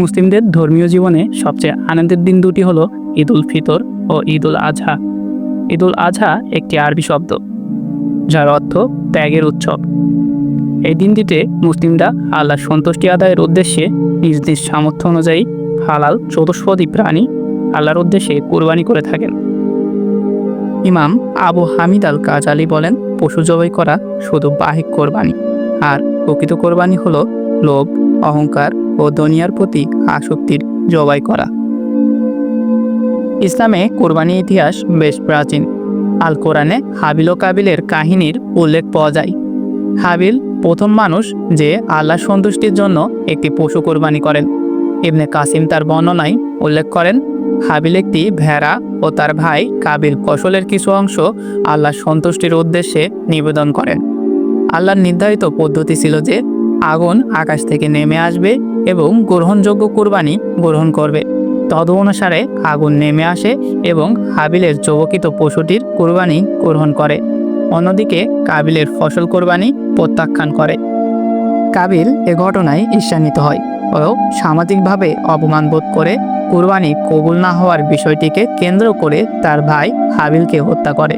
মুসলিমদের ধর্মীয় জীবনে সবচেয়ে আনন্দের দিন দুটি হলো ঈদ উল ফিতর ও ঈদ উল আজহা ঈদ উল আজহা একটি আরবি শব্দ, যার অর্থ ত্যাগের উৎসব। এই দিনটিতে মুসলিমরা আল্লাহর সন্তুষ্টি আদায়ের উদ্দেশ্যে নিজ নিজ সামর্থ্য অনুযায়ী হালাল চতুষ্পদী প্রাণী আল্লাহর উদ্দেশ্যে কোরবানি করে থাকেন। ইমাম আবু হামিদ আল কাজালি বলেন, পশু জবাই করা শুধু বাহিক কোরবানি, আর প্রকৃত কোরবানি হলো লোভ, অহংকার ও দুনিয়ার প্রতি আসক্তির জবাই করা। ইসলামে কোরবানি ইতিহাস বেশ প্রাচীন। আল কোরআনে হাবিল ও কাবিলের কাহিনীর উল্লেখ পাওয়া যায়। হাবিল প্রথম মানুষ যে আল্লাহ সন্তুষ্টির জন্য একটি পশু কোরবানি করেন। ইবনে কাসিম তার বর্ণনায় উল্লেখ করেন, হাবিল একটি ভেড়া ও তার ভাই কাবিল ফসলের কিছু অংশ আল্লাহ সন্তুষ্টির উদ্দেশ্যে নিবেদন করেন। আল্লাহর নির্ধারিত পদ্ধতি ছিল যে আগুন আকাশ থেকে নেমে আসবে এবং গ্রহণযোগ্য কুরবানি গ্রহণ করবে। তদ অনুসারে আগুন নেমে আসে এবং হাবিলের চবকিত পশুটির কুরবানি গ্রহণ করে। অন্যদিকে কাবিলের ফসল কোরবানি প্রত্যাখ্যান করে। কাবিল এ ঘটনায় ঈর্ষান্বিত হয় ও সামাজিকভাবে অপমান বোধ করে। কুরবানি কবুল না হওয়ার বিষয়টিকে কেন্দ্র করে তার ভাই হাবিলকে হত্যা করে,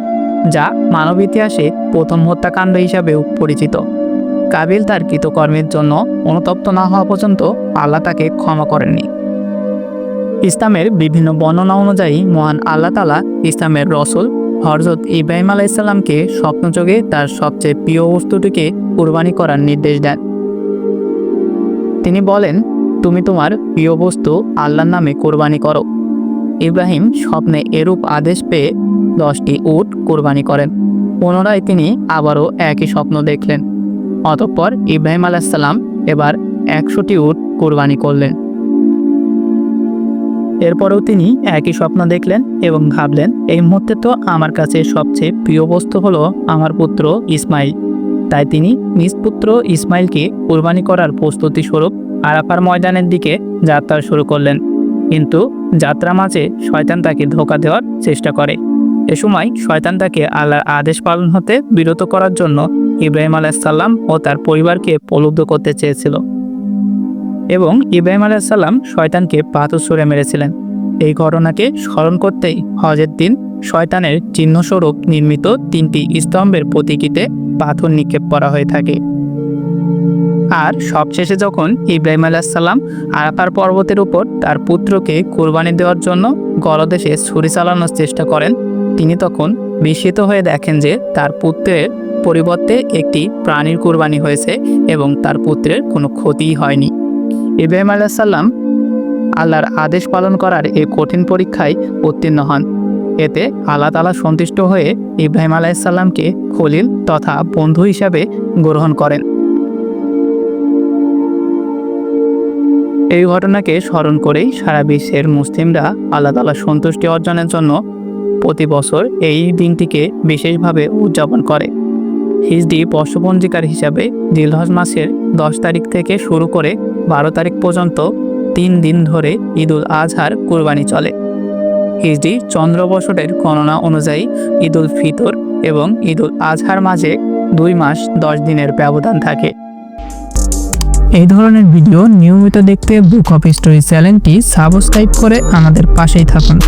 যা মানব ইতিহাসে প্রথম হত্যাকাণ্ড হিসাবেও পরিচিত। কাবিল তার কৃতকর্মের জন্য অনুতপ্ত না হওয়া পর্যন্ত আল্লাহ তাকে ক্ষমা করেননি। ইসলামের বিভিন্ন বর্ণনা অনুযায়ী মহান আল্লাহ তালা ইসলামের রসুল হরজত ইব্রাহিম আলাইসাল্লামকে স্বপ্নযোগে তার সবচেয়ে প্রিয় বস্তুটিকে কুরবানি করার নির্দেশ দেন। তিনি বলেন, তুমি তোমার প্রিয় বস্তু আল্লাহর নামে কোরবানি করো। ইব্রাহিম স্বপ্নে এরূপ আদেশ পেয়ে দশটি উট কোরবানি করেন। পুনরায় তিনি আবারও একই স্বপ্ন দেখলেন। অতঃপর ইব্রাহিম আলাইসাল্লাম এবার একশোটি উট কোরবানি করলেন। এরপরেও তিনি একই স্বপ্ন দেখলেন এবং ভাবলেন, এই মুহূর্তে তো আমার কাছে সবচেয়ে প্রিয় বস্তু হলো আমার পুত্র ইসমাইল। তাই তিনি নিজ পুত্র ইসমাইলকে কোরবানি করার প্রস্তুতি স্বরূপ আরাফার ময়দানের দিকে যাত্রা শুরু করলেন। কিন্তু যাত্রা মাঝে শয়তান তাকে ধোকা দেওয়ার চেষ্টা করে। এ সময় শয়তান তাকে আল্লাহর আদেশ পালন হতে বিরত করার জন্য ইব্রাহিম আলাইসাল্লাম ও তার পরিবারকে প্রলুব্ধ করতে চেয়েছিল। এবং ইব্রাহিম আলাইসাল্লাম শয়তানকে পাথর ছুঁড়ে মেরেছিলেন। এই ঘটনাকে স্মরণ করতেই হজের দিন শয়তানের চিহ্নস্বরূপ নির্মিত তিনটি স্তম্ভের প্রতীকীতে পাথর নিক্ষেপ করা হয়ে থাকে। আর সবশেষে যখন ইব্রাহিম আলাহিসাল্লাম আরাফার পর্বতের উপর তার পুত্রকে কোরবানি দেওয়ার জন্য গলদেশে ছুরি চালানোর চেষ্টা করেন, তিনি তখন বিস্মিত হয়ে দেখেন যে তার পুত্রের পরিবর্তে একটি প্রাণীর কোরবানি হয়েছে এবং তার পুত্রের কোনো ক্ষতিই হয়নি। ইব্রাহিম আলাহিসাল্লাম আল্লাহর আদেশ পালন করার এই কঠিন পরীক্ষায় উত্তীর্ণ হন। এতে আল্লাহ তালা সন্তুষ্ট হয়ে ইব্রাহিম আলাইসাল্লামকে খলিল তথা বন্ধু হিসাবে গ্রহণ করেন। এই ঘটনাকে স্মরণ করেই সারা বিশ্বের মুসলিমরা আল্লাহ তালা সন্তুষ্টি অর্জনের জন্য প্রতি বছর এই দিনটিকে বিশেষভাবে উদযাপন করে। হিজডি বর্ষপঞ্জিকার হিসাবে দিলহজ মাসের দশ তারিখ থেকে শুরু করে বারো তারিখ পর্যন্ত তিন দিন ধরে ঈদুল আজহার কুরবানি চলে। হিজডি চন্দ্র বছরের গণনা অনুযায়ী ঈদুল ফিতর এবং ঈদুল আজহার মাঝে দুই মাস দশ দিনের ব্যবধান থাকে। এই ধরনের ভিডিও নিয়মিত দেখতে বুক অফ স্টোরি চ্যানেলটি সাবস্ক্রাইব করে আমাদের পাশেই থাকুন।